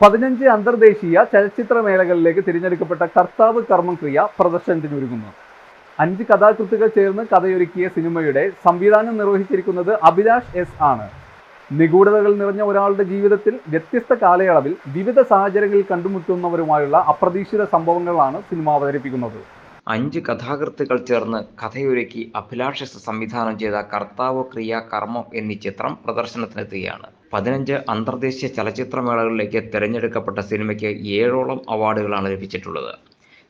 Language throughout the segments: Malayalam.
പതിനഞ്ച് അന്തർദേശീയ ചലച്ചിത്രമേളകളിലേക്ക് തിരഞ്ഞെടുക്കപ്പെട്ട കർത്താവ് കർമ്മം ക്രിയ പ്രദർശനത്തിനൊരുങ്ങുന്നു. അഞ്ച് കഥാകൃത്തുകൾ ചേർന്ന് കഥയൊരുക്കിയ സിനിമയുടെ സംവിധാനം നിർവഹിച്ചിരിക്കുന്നത് അഭിലാഷ് എസ് ആണ്. നിഗൂഢതകൾ നിറഞ്ഞ ഒരാളുടെ ജീവിതത്തിൽ വ്യത്യസ്ത കാലയളവിൽ വിവിധ സാഹചര്യങ്ങളിൽ കണ്ടുമുട്ടുന്നവരുമായുള്ള അപ്രതീക്ഷിത സംഭവങ്ങളാണ് സിനിമ അവതരിപ്പിക്കുന്നത്. അഞ്ച് കഥാകൃത്തുകൾ ചേർന്ന് കഥയൊരുക്കി അഭിലാഷസ് സംവിധാനം ചെയ്ത കർത്താവ് ക്രിയ കർമ്മം എന്നീ ചിത്രം പ്രദർശനത്തിനെത്തുകയാണ്. പതിനഞ്ച് അന്തർദേശീയ ചലച്ചിത്രമേളകളിലേക്ക് തിരഞ്ഞെടുക്കപ്പെട്ട സിനിമയ്ക്ക് ഏഴോളം അവാർഡുകളാണ് ലഭിച്ചിട്ടുള്ളത്.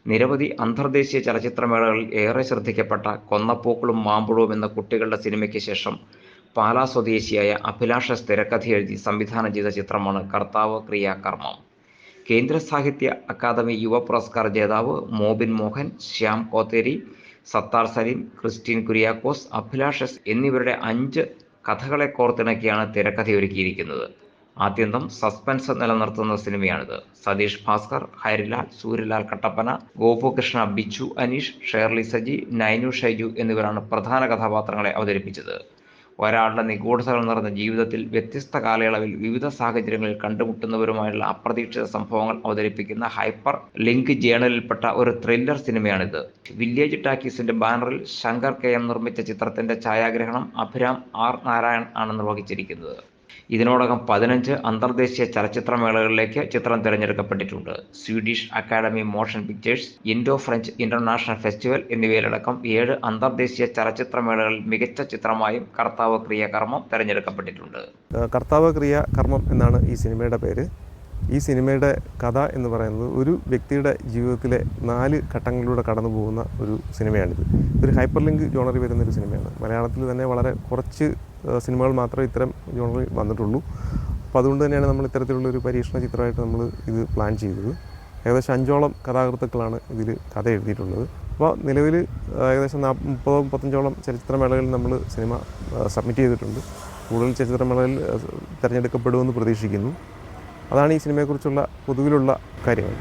നിരവധി അന്തർദേശീയ ചലച്ചിത്രമേളകളിൽ ഏറെ ശ്രദ്ധിക്കപ്പെട്ട കൊന്നപ്പൂക്കളും മാമ്പുഴവും എന്ന കുട്ടികളുടെ സിനിമയ്ക്ക് ശേഷം പാലാ സ്വദേശിയായ അഭിലാഷ തിരക്കഥ എഴുതി സംവിധാനം ചെയ്ത ചിത്രമാണ് കർത്താവ് ക്രിയാകർമ്മം. കേന്ദ്ര സാഹിത്യ അക്കാദമി യുവ പുരസ്കാർ ജേതാവ് മോബിൻ മോഹൻ ശ്യാം കോത്തേരി സത്താർ സലീം ക്രിസ്റ്റീൻ കുര്യാക്കോസ് അഭിലാഷസ് എന്നിവരുടെ അഞ്ച് കഥകളെ കോർത്തിണക്കിയാണ് തിരക്കഥ ഒരുക്കിയിരിക്കുന്നത്. ആത്യന്തം സസ്പെൻസ് നിലനിർത്തുന്ന സിനിമയാണിത്. സതീഷ് ഭാസ്കർ ഹരിലാൽ സൂര്യലാൽ കട്ടപ്പന ഗോപകൃഷ്ണ ബിച്ചു അനീഷ് ഷേർലി സജി നൈനു ഷൈജു എന്നിവരാണ് പ്രധാന കഥാപാത്രങ്ങളെ അവതരിപ്പിച്ചത്. ഒരാളുടെ നിഗൂഢതകൾ നിറഞ്ഞ ജീവിതത്തിൽ വ്യത്യസ്ത കാലയളവിൽ വിവിധ സാഹചര്യങ്ങളിൽ കണ്ടുമുട്ടുന്നവരുമായുള്ള അപ്രതീക്ഷിത സംഭവങ്ങൾ അവതരിപ്പിക്കുന്ന ഹൈപ്പർ ലിങ്ക് ജേണലിൽപ്പെട്ട ഒരു ത്രില്ലർ സിനിമയാണിത്. വില്ലേജ് ടാക്കീസിന്റെ ബാനറിൽ ശങ്കർ കെ എം നിർമ്മിച്ച ചിത്രത്തിന്റെ ഛായാഗ്രഹണം അഭിരാം ആർ നാരായൺ ആണ് നിർവഹിച്ചിരിക്കുന്നത്. ഇതിനോടകം പതിനഞ്ച് അന്തർദേശീയ ചലച്ചിത്രമേളകളിലേക്ക് ചിത്രം തിരഞ്ഞെടുക്കപ്പെട്ടിട്ടുണ്ട്. Swedish academy motion pictures Indo French international festival എന്നിവയിലടക്കം ഏഴ് അന്തർദേശീയ ചലച്ചിത്രമേളകളിൽ മികച്ച ചിത്രമായും കർത്താവ് ക്രിയകർമ്മം തിരഞ്ഞെടുക്കപ്പെട്ടിട്ടുണ്ട്. ഏഹ് കർത്താവ് ക്രിയ കർമ്മം എന്നാണ് ഈ സിനിമയുടെ പേര്. ഈ സിനിമയുടെ കഥ എന്ന് പറയുന്നത് ഒരു വ്യക്തിയുടെ ജീവിതത്തിലെ നാല് ഘട്ടങ്ങളിലൂടെ കടന്നു പോകുന്ന ഒരു സിനിമയാണിത്. ഒരു ഹൈപ്പർ ലിങ്ക് ജോണറി വരുന്ന ഒരു സിനിമയാണ്. മലയാളത്തിൽ തന്നെ വളരെ കുറച്ച് സിനിമകൾ മാത്രമേ ഇത്തരം ജോണറിൽ വന്നിട്ടുള്ളൂ. അപ്പോൾ അതുകൊണ്ട് തന്നെയാണ് നമ്മൾ ഇത്തരത്തിലുള്ള ഒരു പരീക്ഷണ ചിത്രമായിട്ട് നമ്മൾ ഇത് പ്ലാൻ ചെയ്തത്. ഏകദേശം അഞ്ചോളം കഥാകൃത്തുക്കളാണ് ഇതിൽ കഥ എഴുതിയിട്ടുള്ളത്. അപ്പോൾ നിലവിൽ ഏകദേശം മുപ്പതോ മുപ്പത്തഞ്ചോളം ചലച്ചിത്രമേളകളിൽ നമ്മൾ സിനിമ സബ്മിറ്റ് ചെയ്തിട്ടുണ്ട്. കൂടുതൽ ചലച്ചിത്രമേളകളിൽ ഏഹ് തിരഞ്ഞെടുക്കപ്പെടുമെന്ന് പ്രതീക്ഷിക്കുന്നു. അതാണ് ഈ സിനിമയെക്കുറിച്ചുള്ള പൊതുവിലുള്ള കാര്യങ്ങൾ.